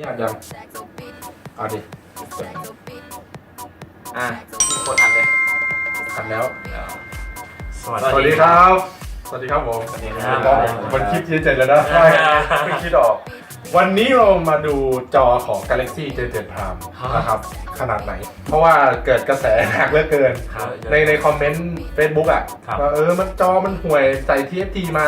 นี่อัดยังเอาดิอะกดอันเลยอัดแล้ว สวัสสวัสดีดีคครับรับ สวัสดีครับผมสวัสดีครับมันคิดเจ็ดแล้วนะใช่เพิ่งคิดออก วันนี้เรามาดูจอของ Galaxy J7 Prime นะครับ ขนาดไหน เพราะว่าเกิดกระแสหนักเหลือเกิน ครับ ในในคอมเมนต์ Facebook อะครับ ว่าเออมันจอมันห่วยใส่ TFT มา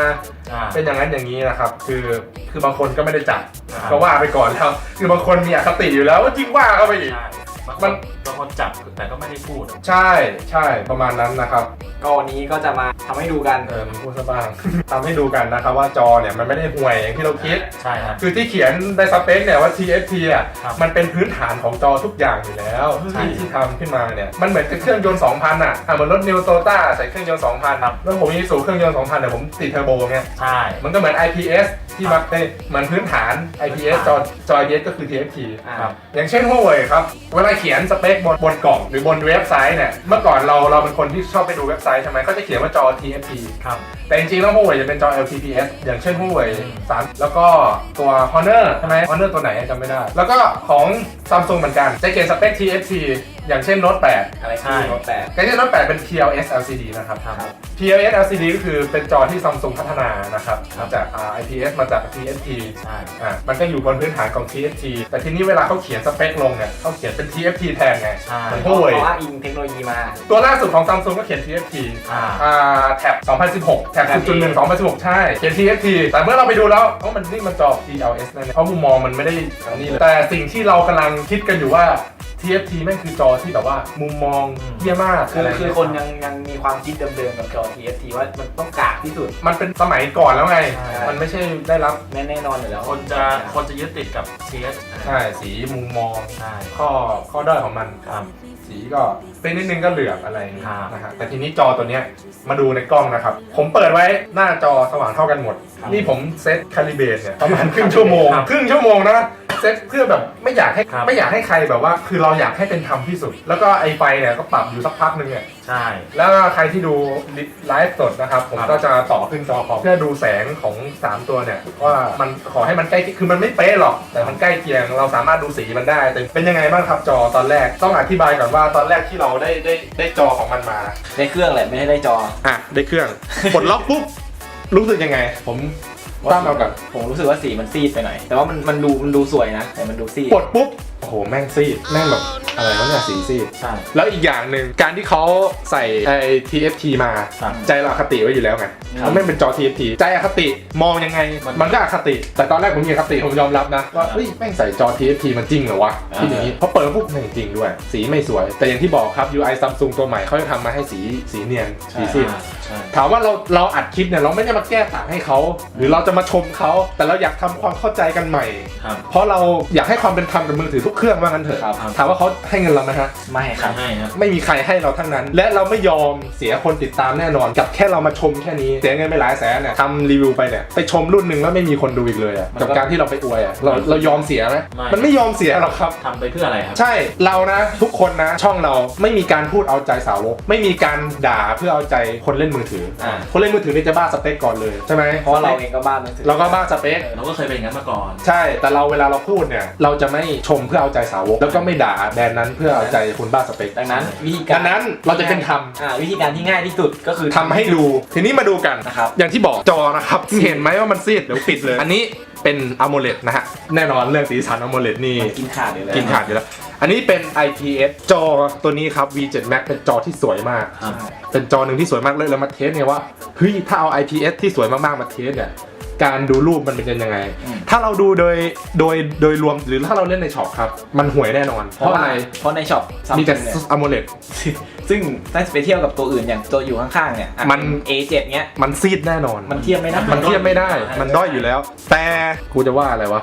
อ่า เป็นอย่างนั้นอย่างนี้นะครับ คือคือบางคนก็ไม่ได้จัดครับ ก็ว่าไปก่อนแล้ว คือบางคนมีอคติอยู่แล้วว่าจริงว่าเข้าไปอีก ใช่บางคมัน นบางคนจับแต่ก็ไม่ได้พูดใช่ใช่ประมาณนั้นนะครับก็วันนี้ก็จะมาทำให้ดูกัน เออมึงพูดซะบ้าง ทำให้ดูกันนะครับว่าจอเนี่ยมันไม่ได้ห่วยอย่างที่เราคิด ใช่ครับ คือที่เขียนในสเปคเนี่ยว่า TFT อะครับมันเป็นพื้นฐานของจอทุกอย่างอยู่แล้วใช่ที่ที่ทำขึ้นมาเนี่ย มันเหมือนกับเครื่องยนต์ 2,000 อะอะเหมือนรถนิวโตต้าใส่เครื่องยนต์ 2,000ครับ แล้วผมมีสูเครื่องยนต์ 2,000เนี่ยผมติดเทอร์โบไงใช่ มันก็เหมือน IPS ที่มาเป็นเหมือนพื้นฐาน IPS จอจอ IPS ก็คือ TFT อ่า ครับ อย่างเช่น Huawei ครับ เวลาเขียนสเปคบนบนกล่องหรือบนเว็บไซต์เนี่ยเมื่อก่อนเราเราเป็นคนที่ชอบไปดูเว็บไซต์ใช่ไหมเขาจะเขียนว่าจอ TFT ครับแต่จริงๆแล้ว Huawei จะเป็นจอ LTPS อย่างเช่น Huawei อืม3แล้วก็ตัว Honor ใช่ไหม Honor ตัวไหนจำไม่ได้ แล้วก็ของ Samsung เหมือนกันจะเขียนสเปค TFT อย่างเช่น Note 8อะไรที่รถแปดก็จะ Note 8เป็น PLS LCD นะครับ ครับ PLS LCD ก็คือเป็นจอที่ Samsung พัฒนานะครับครับ มาจากอ่า IPS มาจาก TFT ใช่ อะมันก็อยู่บนพื้นฐานของ TFT แต่ทีนี้เวลาเขาเขียนสเปคลงเนี่ยเขาเขียนเป็น TFT แทนไงใช่เหมือนเพราะ Huawei ว่าอิงเทคโนโลยีมา ตัวล่าสุดของ Samsung ก็เขียน TFT อ่า อ่าแท็บ 2016 แท็บแท็บ0.1 2016 ใช่ เขียน TFT แต่เมื่อเราไปดูแล้วเพราะมันนี่มันจอ TLS นั่นเองเพราะมุมมองมันไม่ได้อันนี้เลยแต่สิ่งที่เรากำลังคิดกันอยู่ว่า TFT แม่งคือจอที่แบบว่ามุมมองอืมเยี่ยมากคืออะไรคือเงี้ยคนยังยังมีความคิดเดิมๆกับจอ TFT ว่ามันต้องกากที่สุด มันเป็นสมัยก่อนแล้วไง ใช่ มันไม่ใช่ได้รับแน่แน่นอนอยู่แล้วคนจะคนจะยึดติดกับ TS ใช่สีมุมมองใช่ข้อข้อด้อยของมัน ครับ สีก็เป็นนิดนึงก็เหลือบอะไรอย่างนี้ครับนะฮะแต่ทีนี้จอตัวเนี้ยมาดูในกล้องนะครับ ผมเปิดไว้หน้าจอสว่างเท่ากันหมดนี่ผมเซตคาลิเบรตเนี่ยประมาณครึ่งชั่วโมง ครับ ครึ่งชั่วโมงนะ เซตเพื่อแบบไม่อยากให้ครับไม่อยากให้ใครแบบว่า คือเราอยากให้เป็นธรรมที่สุด แล้วก็ไอไฟเนี่ยก็ปรับอยู่สักพักหนึงเนี่ยใช่ แล้วก็ใครที่ดูไลฟ์สดนะครับ ผมครับ ก็จะต่อขึ้นจอคอมเพื่อดูแสงของ 3 ตัวเนี่ยว่ามันขอให้มันใกล้คือมันไม่เป๊ะหรอก แต่มันใกล้เคียงเราสามารถดูสีมันได้แต่เป็นยังไงบ้างครับจอตอนแรกต้องอธิบายก่อนว่าตอนแรกที่เราได้ได้ได้จอของมันมาในเครื่องแหละไม่ได้ได้จอ อะได้เครื่องกดล็อกปุ๊บรู้สึกยังไง ผม ตั้มเอาก่อนผมรู้สึกว่าสีมันซีดไปหน่อยแต่ว่ามันมันดูมันดูสวยนะแต่มันดูซีด กดปุ๊บ โอ้โหแม่งซีดแม่งแบบอะไรวะเนี่ยสีซีด ใช่ แล้วอีกอย่างหนึ่งการที่เขาใส่ไอ้ TFT มา ครับใจเราอคติไว้อยู่แล้วไงครับมันไม่เป็นจอ TFT ใจอคติมองยังไง มัน มันก็อคติ แต่ตอนแรกผมมีอคติผมยอมรับนะว่าครับเฮ้ยแม่งใส่จอ TFT มันจริงเหรอวะอ่าที่อย่างนี้พอเปิดปุ๊บแม่งจริงด้วย สีไม่สวย แต่อย่างที่บอกครับ UI Samsung ตัวใหม่เขาจะทำมาให้สีสีเนียนสีซีดอ่าใช่ ถามว่าเราเราอัดคลิปเนี่ยเราไม่ได้มาแก้ต่างให้เขาหรือเราจะมาชมเขาแต่เราอยากทำความเข้าใจกันใหม่ ครับ เพราะเราอยากให้ความเป็นธรรมกับมือถือทุกเครื่องว่างั้นเถอะครับ ถามว่าเขาให้เงินเราไหมฮะ ไม่ครับให้ครับ ไม่มีใครให้เราทั้งนั้น และเราไม่ยอมเสียคนติดตามแน่นอน กับแค่เรามาชมแค่นี้ เสียเงินไปหลายแสนเนี่ยทำรีวิวไปเนี่ยไปชมรุ่นหนึ่งแล้วไม่มีคนดูอีกเลยอะมันก็กับการที่เราไปอวยอะเราเรายอมเสียไหมไม่ มันไม่ยอมเสียหรอกครับ ทำไปเพื่ออะไรครับ ใช่เรานะทุกคนนะช่องเราไม่มีการพูดเอาใจสาวก ไม่มีการด่าเพื่อเอาใจคนเล่นมือถืออา คนเล่นมือถือนี่จะบ้าสเปคก่อนเลยใช่ไหมเพราะว่าเราเองก็บ้ามือถือเราก็บ้าสเปค เราก็เคยเป็นอย่างนั้นมาก่อน ใช่ แต่เราเวลาเราพูดเนี่ย เราจะไม่ชมเพื่อเอาใจสาวก แล้วก็ไม่ด่าแบรนด์นั้นเพื่อเอาใจคนบ้าสเปคดังนั้นวิธีการดังนั้นเราจะเป็นธรรมอ่าวิธีการที่ง่ายที่สุดก็คือทำให้ดูทีนี้มาดูกันนะครับอย่างที่บอกจอนะครับเห็นไหมว่ามันซีดเดี๋ยวปิดเลย อันนี้เป็น AMOLED นะฮะแน่นอนเรื่องสีสัน AMOLED นี่มันกินขาดอยู่แล้วกินขาดอยู่แล้วอันนี้เป็น IPS จอตัวนี้ครับ V7 Max เป็นจอที่สวยมากครับเป็นจอหนึ่งที่สวยมากเลยแล้วมาเทสเนี่ยว่าเฮ้ยถ้าเอา IPS ที่สวยมากๆมาเทสเนี่ย การดูรูปมันเป็นยังไงอืมถ้าเราดูโดยโดยโดยรวมหรือถ้าเราเล่นในช็อปครับ มันห่วยแน่นอน เพราะอะไรเพราะในช็อปมีแต่ Samsung เนี่ย AMOLED ซึ่งถ้าไปเทียบกับตัวอื่นอย่างตัวอยู่ข้างๆเนี่ยอะ มัน A7 เนี้ยมันซีดแน่นอน มันเทียบไม่ได้มันเทียบไม่ได้ มันด้อยอยู่แล้ว แต่กูจะว่าอะไรวะ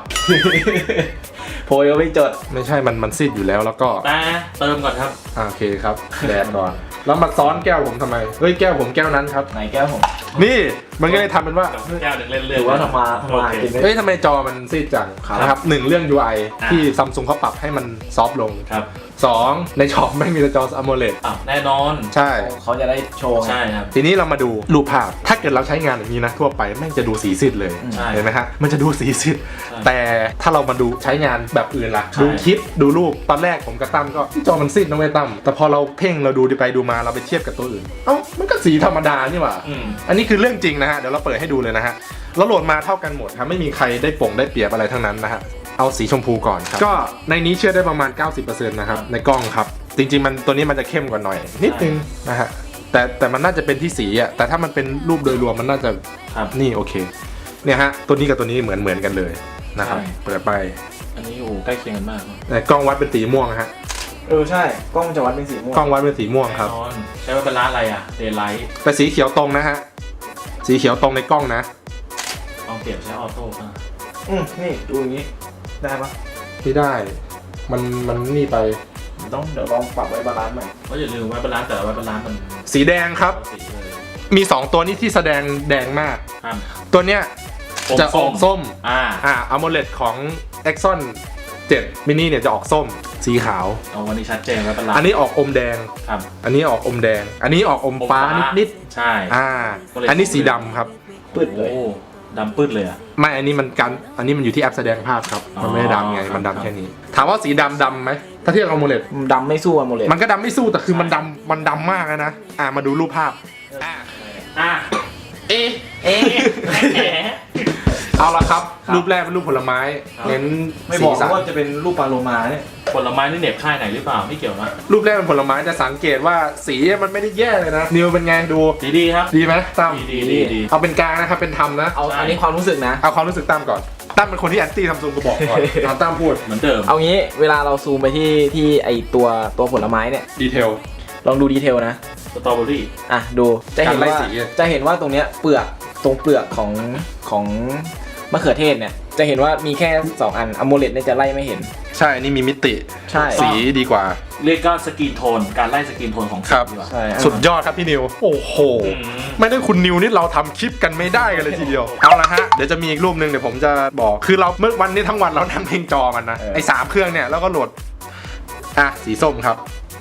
โพยก็ไม่จดไม่ใช่มันมันซีดอยู่แล้วแล้วก็แต่เติมก่อนครับอ่าโอเคครับแดดก่อนแล้วมาซ้อนแก้วผมทำไมเฮ้ยแก้วผมแก้วนั้นครับ ไหนแก้วผมนี่มันก็เลยทำเป็นว่า แก้วหนึ่งเล่นเรื่ถือว่าทำมาทำมาโอเค กินได้ เฮ้ยทำไมจอมันซีดจังครับนะครับหนึ่งเรื่อง UI อ่าที่ซัมซุงเขาปรับให้มันซอฟต์ลง ครับ สองในช็อปไม่งมีแต่จอ AMOLED อะแน่นอนใช่ เขาจะได้โชว์ไง ใช่ครับ ทีนี้เรามาดูรูปภาพ ถ้าเกิดเราใช้งานอย่างนี้นะทั่วไปแม่งจะดูสีซีดเลยใช่เห็นไหมฮะมันจะดูสีซีดใช่แต่ถ้าเรามาดูใช้งานแบบอื่นล่ะ ใช่ ดูคลิปดูรูปตอนแรกผมกับตั้มก็จอมันซีดนะเว้ยตั้มแต่พอเราเพ่งเราดูไปดูมาเราไปเทียบกับตัวอื่น เอ้ามันก็สีธรรมดานี่หว่า อืม อันนี้คือเรื่องจริงนะฮะ เดี๋ยวเราเปิดให้ดูเลยนะฮะแล้วโหลดมาเท่ากันหมดครับไม่มีใครได้ป่งได้เปรียบอะไรทั้งนั้นนะฮะ เอาสีชมพูก่อนครับ ก็ในนี้เชื่อได้ประมาณ 90%นะครับในกล้องครับ จริง ๆ มันตัวนี้มันจะเข้มกว่าหน่อย นิดนึงนะฮะแต่แต่มันน่าจะเป็นที่สีอะแต่ถ้ามันเป็นรูปโดยรวมมันน่าจะครับ นี่โอเคเนี่ยฮะตัวนี้กับตัวนี้เหมือนเหมือนกันเลยนะครับใช่ เปิดไปอันนี้โอ้ใกล้เคียงกันมากครับแต่กล้องวัดเป็นสีม่วงฮะเออใช่ กล้องจะวัดเป็นสีม่วง กล้องวัดเป็นสีม่วงครับ แน่นอนใช้ว่าเป็นร้านอะไรอะเดย์ไลท์แต่สีเขียวตรงนะฮะสีเขียวตรงในกล้องนะลองเปลี่ยนใช้ออโต้อะอืมนี่ดูอย่างนี้ ได้ปะไม่ได้ มันมันนี่ไปผมต้องเดี๋ยวลองปรับไว้บาลานซ์ใหม่ก็อย่าลืมว่าเป็นร้านแต่ว่าเป็นร้านมันสีแดงครับ สีเลยมี 2 ตัวนี้ที่แสดงแดงมากครับตัวเนี้ยจะออกส้ม อ่าอ่าอะโมเลดของ Exxon 7 mini เนี่ยจะออกส้ม สีขาว เอาวันนี้ชัดเจนว่าเป็นร้านอันนี้ออกอมแดง ครับอันนี้ออกอมแดง อันนี้ออกอมฟ้านิดใช่ ๆอ่า อันนี้สีดำครับ ปืดเลย โอ้ ดำปื้ดเลยอะไม่อันนี้มันกันอันนี้มันอยู่ที่แอปแสดงภาพครับ มันไม่ได้ดำไงอ๋อมันครับดำแค่นี้ ถามว่าสีดำดำไหม ถ้าเทียบกับอะโมเลดดำไม่สู้อะโมเลตมันก็ดำไม่สู้แต่คือมันดำมันดำมากนะ อ่ามาดูรูปภาพ อ่าอะ เอ๊ะเอ๊ะแหม เอาละครับ ครับ รูปแรกเป็นรูปผลไม้ครับ เน้นไม่บอกสีสันว่าจะเป็นรูปปลาโลมาเนี่ยผลไม้นี่เหน็บค่ายไหนหรือเปล่าไม่เกี่ยวนะรูปแรกเป็นผลไม้จะสังเกตว่าสีมันไม่ได้แย่เลยนะนิวเป็นไงดูดีดีครับ ดีไหมตั้มดีดีดีดี เอาเป็นกลางนะครับเป็นธรรมนะเอาใช่อันนี้ความรู้สึกนะ เอาความรู้สึกตั้มก่อนตั้มเป็นคนที่แอนตี้ทำซูมกูบอกก่อนตอนตั้มพูดเหมือนเดิมเอางี้เวลาเราซูมไปที่ที่ไอตัวตัวผลไม้เนี่ย ดีเทล ลองดูดีเทลนะ สตรอเบอรี่อะดูจะเห็นการไล่ว่าสีอะ จะเห็นว่าตรงเนี้ยเปลือกตรงเปลือกของของ มะเขือเทศเนี่ยจะเห็นว่ามีแค่ 2 อันอะโมเลตเนี่ยจะไล่ไม่เห็น ใช่นี่มีมิติใช่ สีดีกว่า เรียกก็สกรีนโทน การไล่สกรีนโทนของครับสีดีกว่าใช่สุดยอดครับพี่นิว โอ้โหอืมไม่ได้คุณนิวนี่เราทำคลิปกันไม่ได้กันเลยทีเดียว เอาละฮะ เดี๋ยวจะมีอีกรูปหนึ่งเดี๋ยวผมจะบอก คือเราเมื่อวันนี้ทั้งวันเรานั่งเพ่งจอมันนะ ไอ้สามเครื่องเนี่ยแล้วก็โหลด อะ สีส้มครับ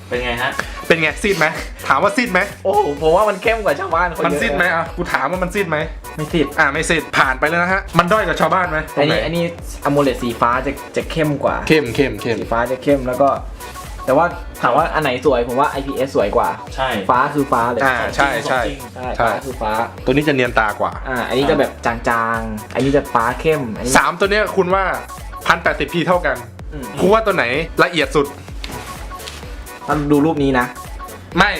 เป็นไงฮะ เป็นไงซีดไหมถามว่าซีดไหมโอ้โหผมว่ามันเข้มกว่าชาวบ้านคนมันเยอะซีดไหมอะกูถามว่ามันซีดไหมไม่ติดอะไม่ซีดผ่านไปแล้วนะฮะมันด้อยกว่าชาวบ้านไหมตรอังนไหนนี้อันนี้อะโมเลตสีฟ้าจะจะเข้มกว่า เข้มเข้มเข้มสีฟ้าจะเข้มแล้วก็ แต่ว่าถามว่าอันไหนสวยผมว่า IPS สวยกว่า ใช่ ฟ้าคือฟ้าเลยอ่าใช่ใช่ใช่ใช่ฟ้าคือฟ้า ตัวนี้จะเนียนตากว่าอ่า อันนี้จะแบบจางๆ อันนี้จะฟ้าเข้ม อันนี้สามตัวเนี้ยคุณว่าพันแปดสิบพีเท่ากันอืม คุณว่าตัวไหนละเอียดสุด ถ้าดูรูปนี้นะ ไม่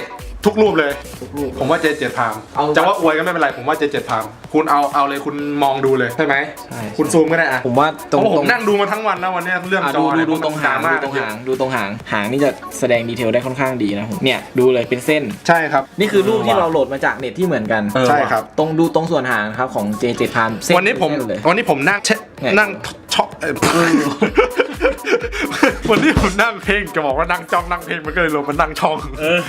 ทุกรูปเลย ทุกรูป ผมว่าเจเจ็ดพามเอาจะว่าอวยก็ไม่เป็นไรผมว่าเจเจ็ดพามคุณเอาเอาเลยคุณมองดูเลยใช่ไหมใช่ คุณซูมก็ได้อะผมว่าตรงเพราะผตรมงนั่งดูมาทั้งวันแล้ววันเนี้ยเรื่องอะจดูอดูเนี่ยดูตรงหางมากดูตรงหางดูตรงหางหางนี่จะแสดงดีเทลได้ค่อนข้างดีนะผมเนี่ยดูเลยเป็นเส้น ใช่ครับ นี่คือรูปที่เราโหลดมาจากเน็ตที่เหมือนกันเออใช่ครับ ตรงดูตรงส่วนหางครับของ J7 Prime เส้นวันนี้ผมเส้เลย วันนี้ผมนั่งเชไงนั่ง ช็อปเอ่อวันนี้ผมนั่งเพลงจะบอกว่านั่งจ้องนั่งเพลงมันก็เลยลงมานั่งช่อง เออ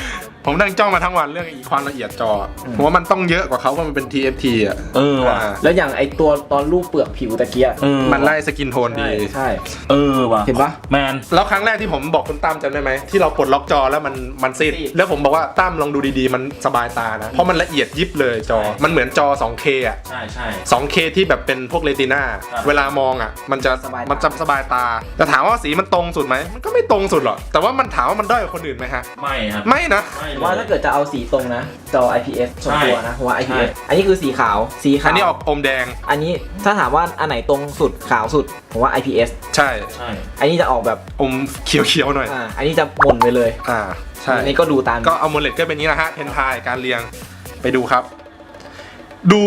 ผมนั่งจ้องมาทั้งวันเรื่องอีความละเอียดจออผมว่ามันต้องเยอะกว่าเขาเพราะมันเป็น TFT อะเออว่ะอ่าแล้วอย่างไอตัวตอนรูปเปลือกผิวตะเกียเออมันไล่สกินโทนดี ใช่ เออว่ะเห็นปะ แมน แล้วครั้งแรกที่ผมบอกคุณตั้มจำได้ไหมที่เราปลดล็อกจอแล้วมันมันซีดซีด แล้วผมบอกว่าตั้มลองดูดีๆ มันสบายตานะ เพราะมันละเอียดยิบเลยจอ ใช่ มันเหมือนจอ 2K อะ ใช่ใช่ 2K ที่แบบเป็นพวกเรติน่าครับ เวลามองอะมันจะสบายตามั มันจะสบายตา แต่ถามว่าสีมันตรงสุดไหมมันก็ไม่ตรงสุดหรอกแต่ว่ามันถามว่ามันด้อยกว่าคนอื่นไหมฮะ ไม่ครับไม่นะ ไม่เลย ว่าถ้าเกิดจะเอาสีตรงนะ จอ IPS ส่วนใช่ตัวนะผมว่า IPS ใช่อันนี้คือสีขาวสีขาอันวนี้ออกอมแดงอันนี้ถ้าถามว่าอันไหนตรงสุดขาวสุดผมว่า IPS ใช่ ใช่ อันนี้จะออกแบบอมเขียวๆหน่อย อ่าอันนี้จะหม่นไปเลยอ่าใช่ อันนี้ก็ดูตามก็เอาโมเลตก็เป็นอย่างนี้นะฮะเพนทายการเรียงไปดูครับ ดู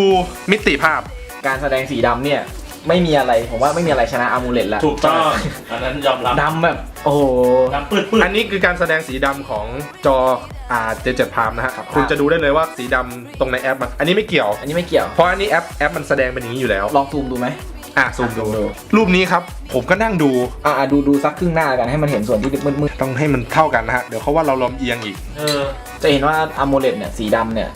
มิติภาพ การแสดงสีดำเนี่ย ไม่มีอะไร ผมว่าไม่มีอะไรชนะอามูเลตแล้วถูกต้อง อันนั้นยอมรับดำแบบ โอ้โห ดำปืดปืดอันนี้คือการแสดงสีดำของจออ่าเจเจ็ดพามนะฮะ ครับ คุณจะดูได้เลยว่าสีดำตรงในแอปมันอันนี้ไม่เกี่ยว อันนี้ไม่เกี่ยว เพราะอันนี้แอปแอปมันแสดงเป็นอย่างนี้อยู่แล้ว ลองซูมดูไหม อะซูมดูดู รูปนี้ครับ ผมก็นั่งดู อ่าดูดูสักครึ่งหน้ากันให้มันเห็นส่วนที่มืดต้องให้มันเท่ากันนะฮะ เดี๋ยวเขาว่าเราลมเอียงอีก เออ ๆจะเห็นว่าอะโมเลตเนี่ยสีดำเนี่ย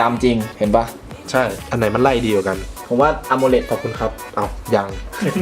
ดำจริงเห็นปะ ใช่ อันไหนมันไล่ดีกว่ากัน ผมว่า AMOLED ขอบคุณครับ เอายัง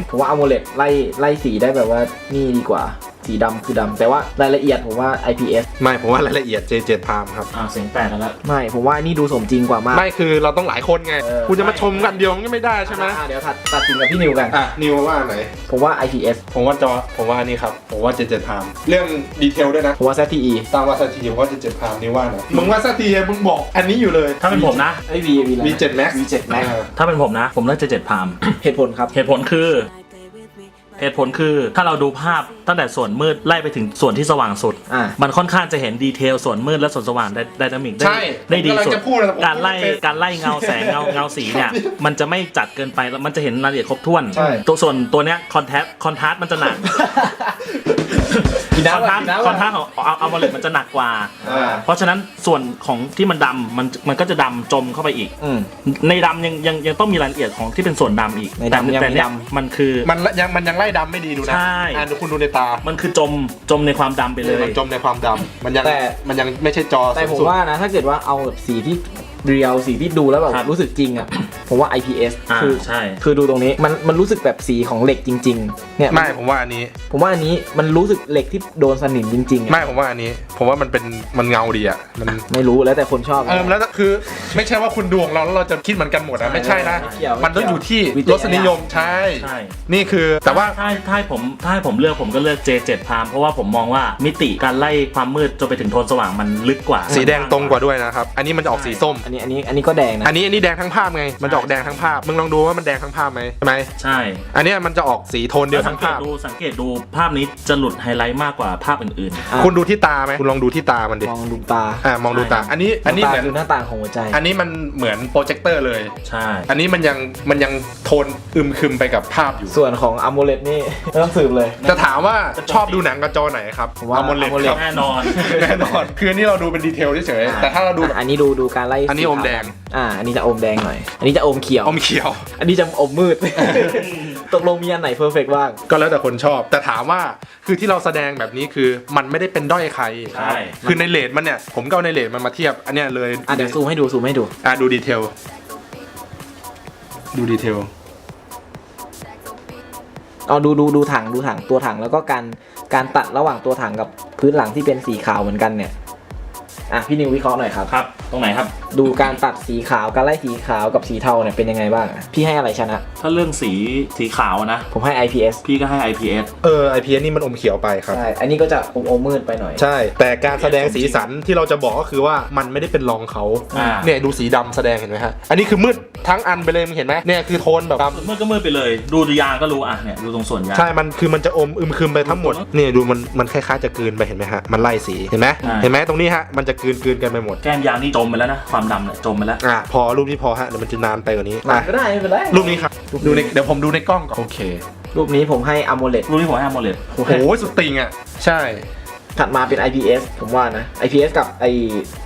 ผมว่า AMOLED ไล่ไล่สีได้แบบว่านี่ดีกว่า สีดำคือดำแต่ว่ารายละเอียดผมว่า IPS ไม่ผมว่ารายละเอียด J7 Prime ครับอ่าเสียงแตกกันแล้ว ไม่ผมว่านี่ดูสมจริงกว่ามาก ไม่คือเราต้องหลายคนไงเออ คุณจะมาชมกันเดียวมันก็ไม่ได้ใช่ไหมอะเดี๋ยวตัดตัดสินกับพี่นิวกัน อะนิวว่าไหน ผมว่า IPS ผมว่าจอผมว่าอันนี้ครับผมว่า J7 Prime เรื่องดีเทลด้วยนะ ผมว่า ZTE ตามว่าสักทีผมว่า J7 Prime นี่ว่าไหนมึงว่าสักทีมึงบอกอันนี้อยู่เลย ถ้าเป็นผมนะ ไอ้ V V อะไรนะ V7 Max V7 Max เออถ้าเป็นผมนะ ผมเลือกเจเจ็ดพาม เหตุผลครับ เหตุผลคือ เหตุผลคือถ้าเราดูภาพตั้งแต่ส่วนมืดไล่ไปถึงส่วนที่สว่างสุด อ่ามันค่อนข้างจะเห็นดีเทลส่วนมืดและส่วนสว่างได้ไดนามิกได้ใช่ได้ดีผมกำลังสุด จะพูดเลยแต่ผมการไล่พูดไม่เป็นการไล่เงาแสงเงาเงาสีเนี่ย มันจะไม่จัดเกินไปแล้วมันจะเห็นรายละเอียดครบถ้วน ใช่ ตัวส่วนตัวเนี้ยคอนแทสคอนทราสมันจะหนัก กินคอนน้ำทราสกินน้ำคอนทราสของเอาเอามาเลตมันจะหนักกว่า อ่าเพราะฉะนั้นส่วนของที่มันดำมันมันก็จะดำจมเข้าไปอีก อืม ในดำยังยังยังต้องมีรายละเอียดของที่เป็นส่วนดำอีกในแต่ดำยังแต่มีเนี่ยดำ มันคือ มันยังมันยังไล่ดำไม่ดีดูนะใช่ อะดูคุณดูในตามันคือจมจมในความดำไปเลยมันจมในความดำมันยังแต่ มันยังไม่ใช่จอแต่ผมสูงสุดว่านะถ้าเกิดว่าเอาแบบสีที่ เรียวสีที่ดูแล้วแบบครับรู้สึกจริงอะผมว่า IPS อ่าคือใช่ คือดูตรงนี้มันมันรู้สึกแบบสีของเหล็กจริง ๆ เนี่ยไม่ผมว่าอันนี้ ผมว่าอันนี้มันรู้สึกเหล็กที่โดนสนิมจริงๆอะไม่ผมว่าอันนี้ ผมว่ามันเป็นมันเงาดีอะมันไม่รู้แล้วแต่คนชอบ เออแล้วคือไม่ใช่ว่าคุณดวงเราแล้วเราจะคิดเหมือนกันหมดนะไม่ใช่นะไม่เกี่ยวมันต้องอยู่ที่วิจารณรสนิยมใช่ใช่ นี่คือแต่ว่า ถ้าถ้าให้ผมถ้าให้ผมเลือกผมก็เลือก J7 Prime เพราะว่าผมมองว่ามิติการไล่ความมืดจนไปถึงโทนสว่างมันลึกกว่า สีแดงตรงกว่าด้วยนะครับ อันนี้มันจะออกสีส้ม อันนี้อันนี้อันนี้ก็แดงนะ อันนี้อันนี้แดงทั้งภาพไง มันจะออกแดงทั้งภาพ มึงลองดูว่ามันแดงทั้งภาพไหมใช่ไหม ใช่อันเนี้ยมันจะออกสีโทนเดียวสัทั้งงเกตภาพ ดูสังเกตดูภาพนี้จะหลุดไฮไลท์มากกว่าภาพอื่น อะ คุณดูที่ตาไหมคุณลองดูที่ตามันดิ มองดูตาอ่ามองดูตา อันนี้ อันนี้ตาเหมือน คือหน้าต่างของหัวใจ อันนี้มันเหมือนโปรเจคเตอร์เลย ๆ ใช่ อันนี้มันยัง มันยังโทนอึมครึมไปกับภาพอยู่ ส่วนของ AMOLED นี่ ไม่ต้องสืบเลย จะถามว่าชอบดูหนังกับจอไหนครับผมว่าอ AMOLED AMOLED ครับ แน่นอน แน่นอน คืออันนี้เราดูเป็นดีเทลเฉยๆแต่ถ้าเราดูแบบอันนี้ดูดูการไล่อันนี้สีอมแดง อ่า อันนี้จะอมแดงหน่อย อันนี้จะอมเขียว อมเขียว อันนี้จะอมมืด ตกลงมีอันไหนเพอร์เฟกบ้าง ก็แล้วแต่คนชอบ แต่ถามว่าคือที่เราแสดงแบบนี้คือมันไม่ได้เป็นด้อยใครใช่ คือในเลทมันเนี่ย ผมก็เอาในเลทมันมาเทียบ อันเนี้ยเลยอะเดี๋ยวซูมให้ดูซูมให้ดู อะดูดีเทล ดูดีเทล เอาดูดูดูถังดูถังตัวถังแล้วก็การการตัดระหว่างตัวถังกับพื้นหลังที่เป็นสีขาวเหมือนกันเนี่ย อะพี่นิววิเคราะห์หน่อยครับ ครับ ตรงไหนครับ ดูการตัดสีขาวการไล่สีขาวกับสีเทาเนี่ยเป็นยังไงบ้างอะพี่ให้อะไรชนะ ถ้าเรื่องสีสีขาวนะ ผมให้ IPS พี่ก็ให้ IPS เออ IPS นี่มันอมเขียวไปครับ ใช่อันนี้ก็จะอมอมมืดไปหน่อย ใช่ แต่การแสดงสีสันที่เราจะบอกก็คือว่ามันไม่ได้เป็นรองเขาอ่า เนี่ยดูสีดำแสดงเห็นไหมฮะอันนี้คือมืดทั้งอันไปเลยมึงเห็นไหมเนี่ยคือโทนแบบดำมืดก็มืดไปเลยดูยางก็รู้อะเนี่ยดูตรงส่วนยางใช่มันคือมันจะอมอึมครึมไปทั้งหมดเนี่ยดูมันมันคล้ายๆจะกลืนไปเห็นไหมฮะมันไล่สีเห็นไหมใช่ เห็นไหมตรงนี้ฮะมันจะกลืนกลืนกันไปหมด แก้มยางนี่จมไปแล้วนะ ความดำเนี่ยจมไปแล้ว อะพอรูปนี้พอฮะเดี๋ยวมันจะนานไปกว่านี้มาอะก็ได้ไม่เป็นไรรูปนี้ครับดูในเดี๋ยวผมดูในกล้องก่อนโอเครูปนี้ผมให้ AMOLED รูปนี้ผมให้ AMOLED โอ้โหสุดติงอะ ใช่ ถัดมาเป็น IPS ผมว่านะ IPS กับไอ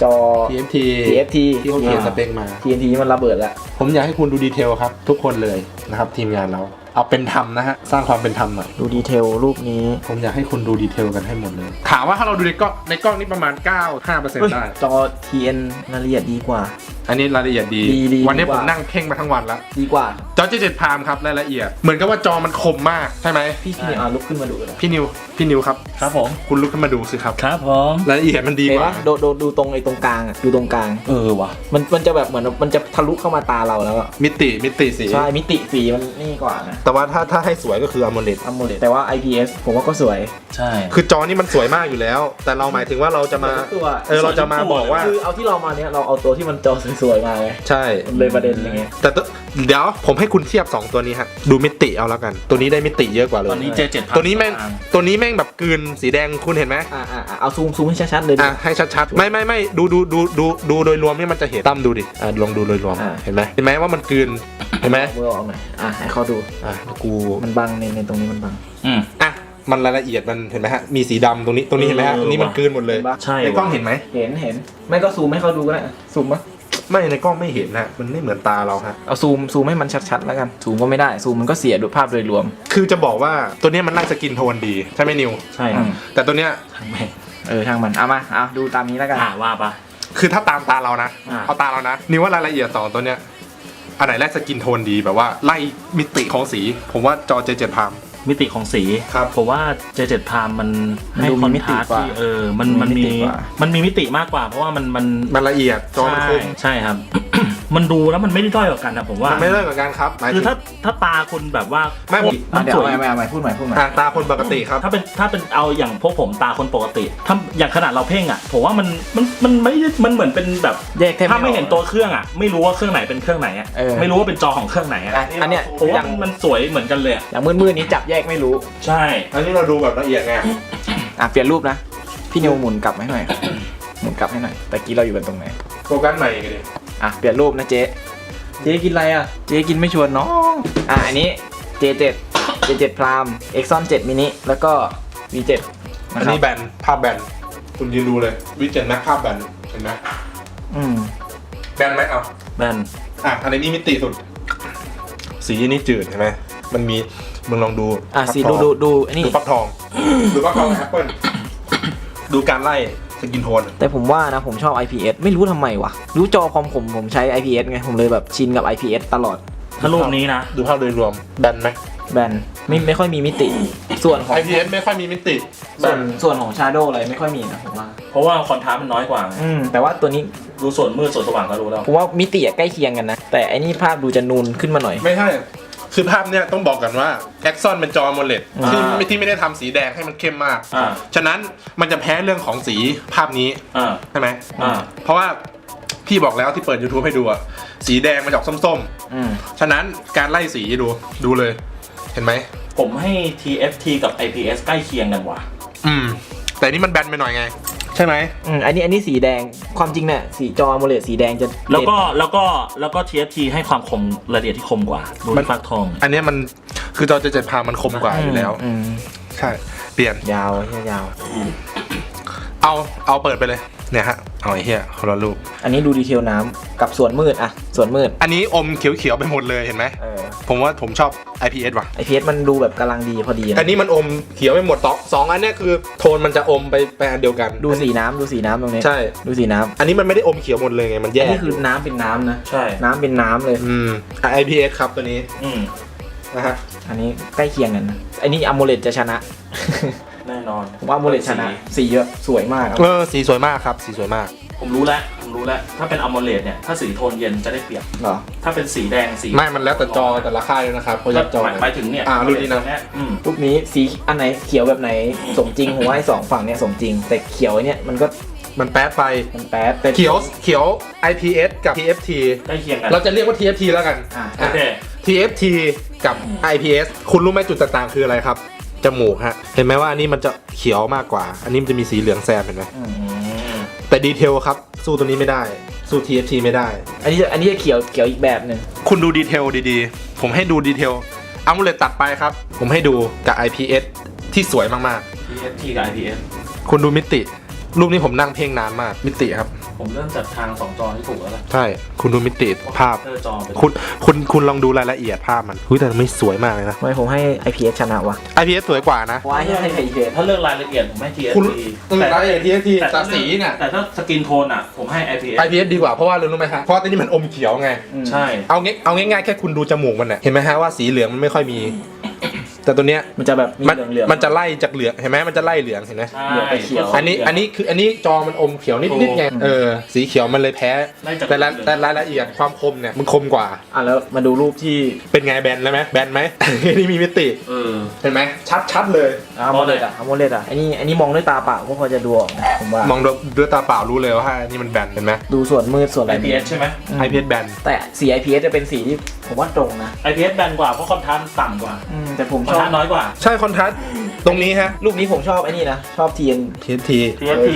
จอ TFT TFT ที่เขาเขียนสเปคมา TNT มันระเบิดแล้ว ผมอยากให้คุณดูดีเทลครับ ทุกคนเลยนะครับทีมงานเรา เอาเป็นธรรมนะฮะ สร้างความเป็นธรรมหน่อย ดูดีเทลรูปนี้ ผมอยากให้คุณดูดีเทลกันให้หมดเลย ถามว่าถ้าเราดูในกล้องในกล้องนี่ประมาณ 9-5%ได้ จอ TN รายละเอียดดีกว่า อันนี้รายละเอียดดี ดีดีวันนี้ดีกผว่ามนั่งเพ่งมาทั้งวันแล้ว ดีกว่า จอเจเจ็ดพามครับรายละเอียด เหมือนกับว่าจอมันคมมากใช่ไหมพี่พี่นิวเอาลุกขึ้นมาดูเลยพี่นิว พี่นิวครับ ครับผม คุณลุกขึ้นมาดูสิครับ ครับผม รายละเอียดมันดีเห็นกปะว่าดูดูดูตรงไอ้ตรงกลางอะดูตรงกลาง เออว่ะ มันมันจะแบบเหมือนมันจะทะลุเข้ามาตาเราแล้วอะมิติมิติสี ใช่มิติสีมันนี่กว่านะแต่ว่าถ้าถ้าให้สวยก็คือ AMOLED AMOLED แต่ว่า IPS ผมว่าก็สวย ใช่ คือจอนี่มันสวยมากอยู่แล้ว แต่เราหมายถึงว่าเราจะมาสวยทุกตัวเออเราจะมาบอกว่า คือเอาที่เรามาเนี้ยเราเอาตัวที่มันจอสวยๆมาไงใช่ มันเลยประเด็นอะไรเงี้ยแต่ตัวเดี๋ยวผมให้คุณเทียบ 2 ตัวนี้ฮะ ดูมิติเอาแล้วกัน ตัวนี้ได้มิติเยอะกว่าเลตอนยนี้ J7 ตัวนี้แม่งตัวนี้แม่งแบบกลืนสีแดงคุณเห็นไหมอ่าอ่าอ่าเอาซูมซูมให้ชัดๆเลยดิ อะให้ชัดๆ ไม่ไม่ไม่ดูดูดูดูดูโดยรวมนี่มันจะเห็นตั้มดูดิอะลองดูโดยรวมอ่าเห็นไหมเห็นไหมว่ามันกลืนเห็นไหมเมื่อออกหน่อยอ่าให้เขาดูอะกูมันบังในในตรงนี้มันบัง อืม อะมันรายละเอียดมันเห็นไหมฮะมีสีดำตรงนี้ตรงนี้เห็นไหมฮะเอออันนี้มันกลืนหมดเลยเห็นปะใช่ในกล้องว่ะ เห็นไหมเห็นเห็นไม่ก็ซูมให้เขาดูก็ได้อะซูมปะไม่ในกล้องไม่เห็นนะมันไม่เหมือนตาเราฮะเอาซูมซูมให้มันชัดๆแล้วกันซูมก็ไม่ได้ซูมมันก็เสียดูภาพโดยรวมคือจะบอกว่าตัวเนี้ยมันไล่สกินโทนดีใช่ไหมนิว ใช่อืมแต่ตัวเนี้ยทางแม่งเออช่างมันเอามาเอาดูตามนี้แล้วกัน อ่าว่าปะ คือถ้าตามตาเรานะอ่า เอาตาเรานะนิวว่ารายละเอียดสองตัวเนี้ย อันไหนแรกสกินโทนดีแบบว่าไล่มิติของสี ผมว่าจอ J7 พาม มิติของสีครับผมว่า J7 Prime มันมันให้ดูคอนมีมิทติราสต์กว่าที่เออมันมันมีมีมิติกว่ามันมีมิติมากกว่า เพราะว่ามันมันมันละเอียดจอมันใช่คม ใช่ครับ มันดูแล้วมันไม่ได้ด้อยกว่ากันนะผมว่า มันไม่เลิกกับการครับหมายคืถึอง ถ้าถ้าตาคุณแบบว่าไม่ผม มัอะนเดี๋ยสววยเอาใหม่เอาใหม่พูดใหม่พูดใหม่ อะตาคนปกติครับ ถ้าเป็นถ้าเป็นเอาอย่างพวกผมตาคนปกติถ้าอย่างขนาดเราเพ่งอะผมว่ามันมันมันไม่ได้มันเหมือนเป็นแบบ แยกแทบถ้าไม่ออกเห็นตัวเครื่องอะ ไม่รู้ว่าเครื่องไหนเป็นเครื่องไหนอะเออ ไม่รู้ว่าเป็นจอของเครื่องไหนอะอะอันเนี้ยผมอว่าย่างมันมันสวยเหมือนกันเลยอะอย่างมืดๆนี้จับแยกไม่รู้ใช่ อันนี้เราดูแบบละเอียดไงอะเปลี่ยนรูปนะ พี่นิวหมุนกลับให้หน่อยหมุนกลับให้หน่อยตะกี้เราอยู่กันตรงไหนโฟกัสใหม่กันดิ อะเปลี่ยนรูปนะเจ๊เจ๊กินอะไรอะ เจ๊กินไม่ชวนน้องอะอันนี้ J7 J7 Prime Exxon 7 mini แล้วก็ V7 อันะนครันี้บแบนภาพแบนคุณยืนดูเลยวิจารณ์นะภาพแบนเห็นไหมอืมแบนไหมเอาแบนอะอันนี้มีมิติสุด สีนี่จืดเห็นไหมมันมีมึงลองดูอะฟักสีทดูองดูดูอันนี้ดูฟักทอง ดูฟักทองแอปเปิลดูการไล่ส กินโทน แต่ผมว่านะผมชอบ IPS ไม่รู้ทำไมวะรู้จอคอมผมผมใช้ IPS ไง ผมเลยแบบชินกับ IPS ตลอด ถ้ารูปนี้นะ ดูภาพโดยรวมแบนไหมแบนไม่ไม่ค่อยมีมิติ ส่วนของ IPS ไม่ค่อยมีมิติแบส่วนนส่วนของ Shadow อะไรไม่ค่อยมีนะผมว่าเพราะว่าคอนทราสต์มันน้อยกว่า อืมแต่ว่าตัวนี้ดูส่วนมืดส่วนสว่างก็รู้แล้ว ผมว่ามิติอะใกล้เคียงกันนะ แต่อันนี้ภาพดูจะนูนขึ้นมาหน่อย ไม่ใช่ คือภาพเนี้ยต้องบอกกันว่า Axon เป็นจอ AMOLED อ่าที่ไม่ที่ไม่ได้ทำสีแดงให้มันเข้มมาก อ่า ฉะนั้นมันจะแพ้เรื่องของสีภาพนี้ อ่า ใช่ไหมอ่า เพราะว่าพี่บอกแล้วที่เปิด YouTube ให้ดูอะสีแดงมันจะออกส้มอืม ๆ ฉะนั้นการไล่สีดูดูเลย เห็นไหม ผมให้ TFT กับ IPS ใกล้เคียงกันว่ะ อืม แต่นี่มันแบนไปหน่อยไง ใช่ไหมอืมอันนี้อันนี้สีแดงความจริงเนี่ยสีจอโมเลตสีแดงจะแล้วก็แล้วก็แล้วก็ TFT ให้ความคมรายละเอียดที่คมกว่าดูมันที่ฟักทอง อันเนี้ยมันคือจอเจ็ดพามันคมกว่าอยู่แล้ว อืมใช่ เปลี่ยน ยาวใช่ยาว เอาเอาเปิดไปเลยเนี่ยฮะเอาไอ้เหี้ยคนละรูป อันนี้ดูดีเทลน้ำกับส่วนมืดอะส่วนมืด อันนี้อมเขียวๆไปหมดเลยเห็นไหมเออผมว่าผมชอบ IPS ว่ะ ไอพีเอสมันดูแบบกำลังดีพอดีอันะนนี้มันอมเขียวไปหมดสองสองอันเนี้ยคือโทนมันจะอมไปไปอันเดียวกันดูสีน้ำดูสีน้ำตรงนี้ใช่ ดูสีน้ำอันนี้มันไม่ได้อมเขียวหมดเลยไงมันแยอันกนี้คือน้ำเป็นน้ำนะใช่ น้ำเป็นน้ำเลย อืมอะ IPS ครับตัวนี้อืมนะฮะอันนี้ใกล้เคียงกันนะอันนี้อโมเลตจะชนะ แน่นอนผมว่าอโมเลตชนะสีเยอะสวยมากอะเออสีสวยมากครับ สีสวยมาก ผมรู้แล้วผมรู้แล้ว ถ้าเป็นอะโมเลดเนี่ยถ้าสีโทนเย็นจะได้เปรียบ เหรอ ถ้าเป็นสีแดงสีไม่มันแล้วแต่จอแต่ละค่ายด้วยนะครับเพราะยัดจอหมายหมายถึงเนี่ยอ่ารุ่นนี้นะเยอืมรูปนี้สีอันไหนเขียวแบบไหนสมจริงผมว่าไอ้สองฝั่งเนี่ยสมจริง แต่เขียวไอ้เนี่ยมันก็มันแป๊ดไป มันแป๊ดแต่เขียวเขียว IPS กับ TFT ใกล้เคียงกันเราจะเรียกว่า TFT แล้วกันอะ โอเค TFT กับ IPS คุณรู้ไหมจุดต่างๆคืออะไรครับ จมูกฮะ เห็นไหมว่าอันนี้มันจะเขียวมากกว่า อันนี้มันจะมีสีเหลืองแซมเห็นไหมอืมอืมแต่ดีเทลครับ สู้ตัวนี้ไม่ได้ สู้ TFT ไม่ได้ อันนี้จะอันนี้จะเขียวเขียวอีกแบบหนึ่งคุณดูดีเทลดีๆ ผมให้ดูดีเทลเอาเลยตัดไปครับ ผมให้ดูกับ IPS ที่สวยมาก TFT กับ IPS ๆคุณดูมิติ รูปนี้ผมนั่งเพ่งนานมากมิติครับ ผมเริ่มจากทางสองจอที่ถูกแล้วล่ะใช่ คุณดูมิติภาพเตอร์จอเป็นคุณคุณคุณลองดูรายละเอียดภาพมันหุ้ยแต่ไม่สวยมากเลยนะ ทำไมผมให้ IPS ชนะวะ IPS สวยกว่านะวายให้ IPS ถ้าเลือกรายละเอียดผมให้ TFT คุณแต่รายละเอียด TFT แต่แต่ถ้าสีเนี่ย แต่ถ้าสกินโทนอะ ผมให้ IPS IPS ดีกว่าเพราะว่าอะไรรู้ไหมฮะเพราะตัวนี้มันอมเขียวไง ใช่ เอางี้เอาง่ายๆแค่คุณดูจมูกมันน่ะเห็นไหมฮะว่าสีเหลืองมันไม่ค่อยมี แต่ตัวเนี้ยมันจะแบบมีมันเหลืองๆมันจะไล่จากเหลืองเห็นไหมมันจะไล่เหลืองเห็นไหมใช่เหลืองไปเขียว อันนี้อันนี้คืออันนี้จอมันอมเขียวนิดนิดไงเออสีเขียวมันเลยแพ้ ไล่จาก แต่ละแต่รายละเอียดความคมเนี่ยมันคมกว่า อะแล้วมาดูรูปที่เป็นไงแบนแล้วไหมแบนไหม นี่มีมิติเออเห็นไหมชัดชัดเลย อะโมเลตอะอะโมเลตอะอันนี้อันนี้มองด้วยตาเปล่าก็พอจะดูออกนะผมว่ามองด้วยด้วยตาเปล่ารู้เลยว่าอันนี่มันแบนเห็นไหม ดูส่วนมืดส่วนอะไร IPS ใช่ไหมอืม IPS แบนแต่สี IPS จะเป็นสีที่ผมว่าตรงนะ IPS แบนกว่าเพราะคอนทราสต์ต่ำกว่าอืมแต่ผมคอนชอทราบสต์น้อยกว่า ใช่คอนทราสต์ ตรงนี้ฮะรูปนี้ผมชอบไอ้นี่นะ ชอบ TN TFT TFT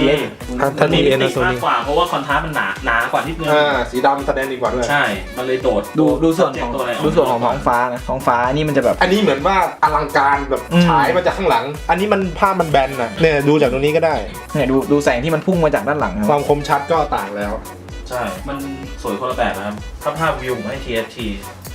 ถ้าถ้ามีมีมิเอ็นตินะโซมากนี่กว่าเพราะว่าคอนทราสต์มันหนาหนากว่านิดนึงอ่าสีดำแสดงดีกว่าด้วย ใช่ มันเลยโดดดูดูส่วนของตัวไหนดูส่วนของท้องฟ้านะท้องฟ้านี่มันจะแบบ อันนี้เหมือนว่าอลังการแบบอืม ฉายมาจากข้างหลัง อันนี้มันภาพมันแบนน่ะเนี่ยดูจากตรงนี้ก็ได้ เนี่ยดูดูแสงที่มันพุ่งมาจากด้านหลังนะความคมชัดก็ต่างแล้ว ใช่ มันสวยคนละแบบนะครับ ถ้าภาพวิวผมให้ TFT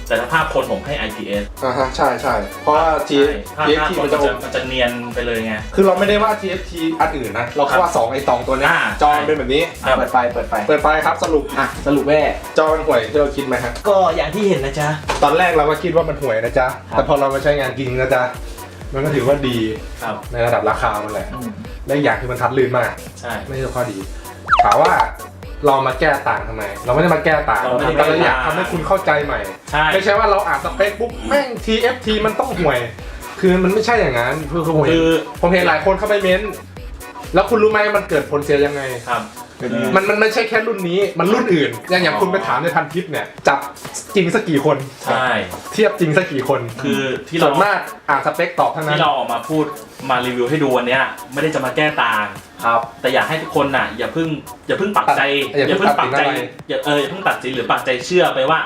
แต่ถ้าภาพคนผมให้ IPS อ่าฮะใช่ใช่เพราะว่า T ภาพ TFT ภาพคนมันมันจะจะมันจะเนียนไปเลยไง คือเราไม่ได้ว่า TFT อันอื่นนะ เราแค่ว่า2ไอ้สองตัวเนี้ยอ่าจอมันเป็นแบบนี้ครับเปิดไฟเปิดไฟเปิดไปครับสรุปอะสรุปแม่จอมันห่วยที่เราคิดไหมฮะก็อย่างที่เห็นนะจ๊ะ ตอนแรกเราก็คิดว่ามันห่วยนะจ๊ะครับแต่พอเรามาใช้งานจริงนะจ๊ะมันก็ถือว่าดีครับ ในระดับราคามันแหละ อืมและอีกอย่างคือมันทัดลื่นมากใช่ ไม่ใช่ข้อดีถามว่า เรามาแก้ต่างทำไม เราไม่ได้มาแก้ต่างเราไม่ได้แต่เราอยากแก้ต่างทำให้คุณเข้าใจใหม่ ใช่ ไม่ใช่ว่าเราอ่านสเปคปุ๊บแม่ง TFT มันต้องห่วย คือมันไม่ใช่อย่างนั้นคือผมเห็คืนอผมเห็นหลายคนเข้าไปเม้นต์แล้วคุณรู้ไหมมันเกิดผลเสียยังไง ครับ เป็นคือมันมันไม่ใช่แค่รุ่นนี้ มันรุ่นอื่น อย่างอย่างคุณไปถามในพันทิปเนี่ย จับจริงสักกี่คน ใช่ เทียบจริงสักกี่คนคือที่ส่เราวนมากอ่านสเปคตอบทั้งนั้น ที่เราออกมาพูดมารีวิวให้ดูวันเนี้ยไม่ได้จะมาแก้ต่าง ครับ แต่อยากให้ทุกคนน่ะอย่าเพิ่งอย่าเพิ่งปักใจอย่าเพิ่งปักใจตัดสินอะไร อย่าเอออย่าเพิ่งตัดสินหรือปักใจเชื่อไปว่า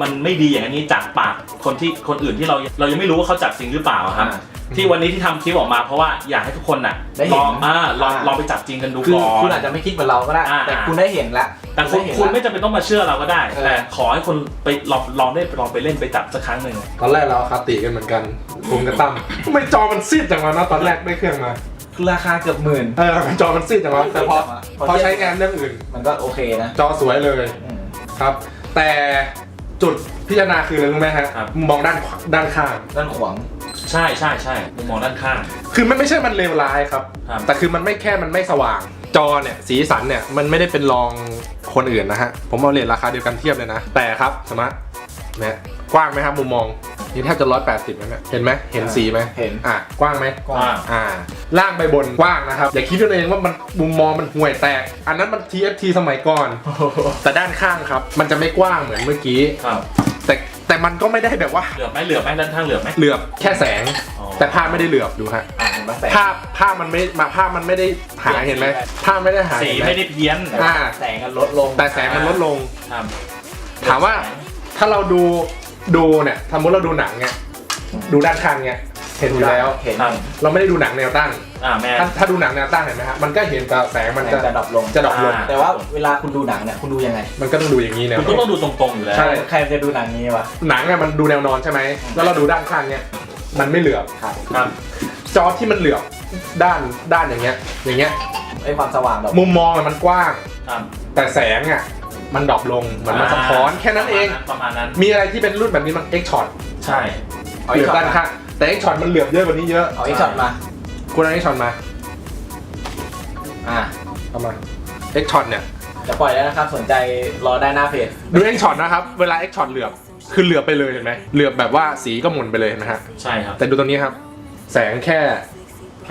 มันไม่ดีอย่างนี้จากปากคนที่คนอื่นที่เราเรายังไม่รู้ว่าเขาจับจริงหรือเปล่าอะครับ อ่า ที่วันนี้ที่ทำคลิปออกมาเพราะว่าอยากให้ทุกคนน่ะได้เห็ลนองอ่าลองอ่า ลองไปจับจริงกันดูคือก่อนคุณอาจจะไม่คิดเหมือนเราก็ได้ อ่า แต่คุณได้เห็นแล้ว แต่คุณได้เห็นคุณแล้วไม่จำเป็นต้องมาเชื่อเราก็ได้ เออ แต่ขอให้คนไปลองลองได้ลองไปเล่นไปจับสักครั้งหนึ่งตอนแรกเราคาติกันเหมือนกันผมกับตั้มทำไมจอมันซีดจังวะนะตอนแรกได้เครื่องมาคือราคาเกือบหมื่น เออจอมันซีดจังวะแต่พอพอพอใช้งานเรื่องอื่น มันก็โอเคนะจอสวยเลยอืมครับ แต่จุดพิจารณาคืออะไรรู้ไหมฮะครับมุมมองด้านขวาด้านข้างด้านขวาง ใช่ใช่ใช่มุมมองด้านข้าง คือมันไม่ใช่มันเลวร้ายครับ ครับ แต่คือมันไม่แค่มันไม่สว่าง จอเนี่ยสีสันเนี่ยมันไม่ได้เป็นรองคนอื่นนะฮะ ผมเอาเลทราคาเดียวกันเทียบเลยนะ แต่ครับสมาร์ทเนี่ยกว้างไหมครับมุมมอง นี่แทบจะร้อยแปดสิบแล้วเนี่ยเห็นไหมเห็นสีไหมเห็น อะกว้างไหม กว้าง อ่าล่างไปบนกว้างนะครับ อย่าคิดตัวเองว่ามันมุมมองมันห่วยแตก อันนั้นมัน TFT สมัยก่อน แต่ด้านข้างครับ มันจะไม่กว้างเหมือนเมื่อกี้ ครับ แต่ แต่มันก็ไม่ได้แบบว่าเหลือบไหมเหลือบไหมด้านข้างเหลือบไหม เหลือบแค่แสง อ๋อ แต่ภาพไม่ได้เหลือบดูฮะอ่าเห็นปะแสงภาพภาพมันไม่มาภาพมันไม่ได้หายเห็นไหมภาพไม่ได้หายสีเห็นหไม่ได้เพี้ยนอ่า แสงกันลดลงแต่แสงมันลดลง ครับถามว่า ถ้าเราดูดูเนี่ยสมมติเราดูหนังเนี่ยดูด้านข้างเนี่ย เห็นอยู่แล้ว เห็นครับเราไม่ได้ดูหนังแนวตั้ง อ่าแม่ถ้าถ้าดูหนังแนวตั้งเห็นไหมฮะมันก็เห็นแต่แสงมันแสจะงจะดับลง จะดรอปลงอ่าแต่ว่าเวลาคุณดูหนังเนี่ยคุณดูยังไง มันก็ต้องดูอย่างนี้แนวคุณก็ต้องดูตรงๆอยู่แล้ว ใช่ ใครจะดูหนังนี้วะ หนังอะมันดูแนวนอนใช่ไหม แล้วเราดูด้านข้างเนี่ย มันไม่เหลือบครับครับ จอที่มันเหลือบด้านด้านอย่างเงี้ย อย่างเงี้ย ไอ้ความสว่างแบบมุมมองอะมันกว้าง ครับแต่แสงอะมันดรอปลงเหมือนมันสะท้อนแค่นั้นเอง ประมาณนั้น มีอะไรที่เป็นรุ่นแบบนี้มัน X shot ใช่เอาเหอีลืกอบช็อตด้านมาข้าง แต่ X shot มันเหลือบเยอะกว่านี้เยอะเอาอีกช็อตมา คุณเอา X shot มาอ่าเอามา X shot เนี่ยจะปล่อยแล้วนะครับ สนใจรอได้หน้าเพจดู X shot นะครับเวลา X shot เหลือบคือเหลือบไปเลยเห็นไหมเหลือบแบบว่าสีก็หมุนไปเลยเห็นะฮะใช่ครับแต่ดูตรงนี้ครับ แสงแค่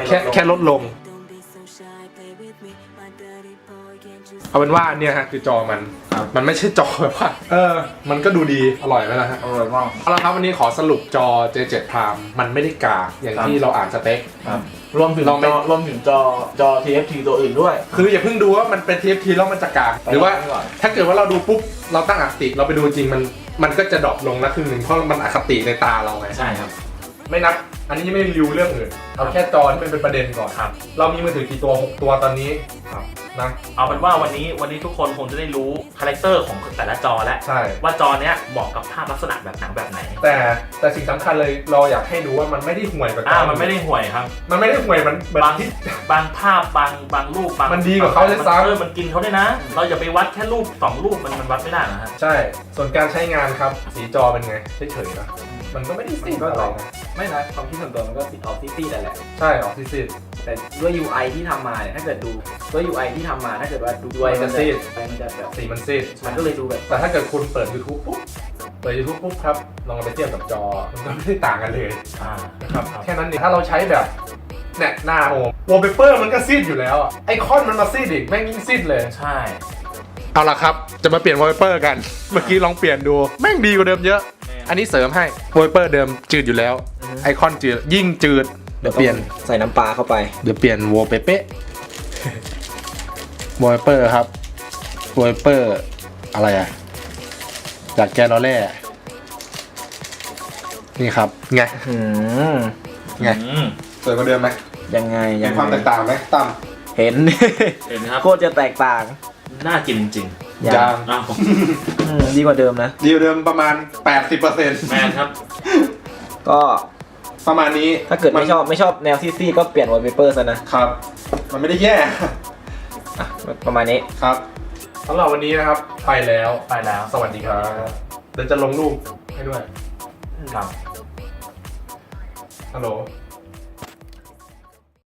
แค่แค่ลดลงแค่ลดลง เอาเป็นว่าเนี่ยฮะคือจอมันครับ มันไม่ใช่จอแบบว่าเออ มันก็ดูดีอร่อยไหมล่ะฮะเออมองเอาละครับวันนี้ขอสรุปจอ J7 Prime มันไม่ได้กากอย่างครับที่เราอ่านสเปครวมถึงลองไป จอรวมถึงจอจอ TFT ตัวอื่นด้วย คืออย่าเพิ่งดูว่ามันเป็น TFT แล้วมันจะกากหรือว่าไปลงก่อนถ้าเกิดว่าเราดูปุ๊บ เราตั้งอคติเราไปดูจริงมันมันก็จะดรอปลงนะครึ่งหนึ่งเพราะมันอคติในตาเราไง ใช่ครับ ไม่นับ อันนี้ยังไม่รีวิวเรื่องอื่น เอาแค่จอที่มันเป็นประเด็นก่อนครับ เรามีมือถือกี่ตัว6ตัวตอนนี้ครับนะ เอาเป็นว่าวันนี้วันนี้ทุกคนคงจะได้รู้คาแรคเตอร์ของแต่ละจอแล้วใช่ ว่าจอเนี้ยเหมาะกับภาพลักษณะแบบหนังแบบไหนแต่แต่สิ่งสำคัญเลยเราอยากให้ดูว่ามันไม่ได้ห่วยกว่าจอ่ามันไม่ได้ห่วยครับ มันไม่ได้ห่วยมันแบบบางที่ บางภาพบางบางรูปบางมันดีกว่าเขาด้วยซ้ำ เออมันกินเขาด้วยนะ เราอย่าไปวัดแค่รูปสองรูปมันมันวัดไม่ได้นะฮะใช่ ส่วนการใช้งานครับ สีจอเป็นไงเฉยๆนะมันก็ไม่ได้ซีดอะไรนะ ไม่นะความคิดส่วนตัวมันก็ติดออกซีดๆแหละ ใช่ออกซีดแต่ด้วย UI ที่ทำมาเนี่ยถ้าเกิดดูด้วย UI ที่ทำมาถ้าเกิดว่าดู UI มันจะมันจะแบบๆสีมันซีด มันก็เลยดูแบบแต่ถ้าเกิดคุณเปิด YouTube ปุ๊บ เปิด YouTube ปุ๊บครับ ลองเอาไปเทียบกับจอ มันก็ไม่ได้ต่างกันเลยอ่านะครับ แค่นั้นเองถ้าเราใช้แบบเนี่ยหน้าโฮมวอลเปเปอร์มันก็ซีดอยู่แล้วอะไอคอนมันมาซีดอีกแม่งยิ่งซีดเลย ใช่ เอาละครับ จะมาเปลี่ยนวอลเปเปอร์กัน เมื่อกี้ลองเปลี่ยนดู แม่งดีกว่าเดิมเยอะ อันนี้เสริมให้วอลเปเปอร์เดิมจืดอยู่แล้ว ไอคอนจืดยิ่งจืด เดี๋ยวเปลี่ยน ใส่น้ำปลาเข้าไป เดี๋ยวเปลี่ยนวอลเปเปอร์วอลเปเปอร์ครับวอลเปเปอร์อะไรอะจากแกลลอแร่นี่ครับ ไง อืมไงอืมสวยกว่าเดิมไหมยังไงยัเห็นงความแตกต่างไหมตั้มเห็น เห็นไหมครับ โคตรจะแตกต่าง น่ากินจริงยังยางๆอ้าวผมอืมดีกว่าเดิมนะ ดีกว่าเดิมประมาณ80%แมนครับ ก็ประมาณนี้ถ้าเกิดไม่ชอบไม่ชอบแนวซี่ๆก็เปลี่ยนวอลเปเปอร์ซะนะครับ มันไม่ได้แย่ อะประมาณนี้ ครับ สำหรับวันนี้นะครับ ไปแล้ว ไปแล้ว สวัสดีครับเดี๋ยวจะลงรูปให้ด้วย ครับ ฮัลโหล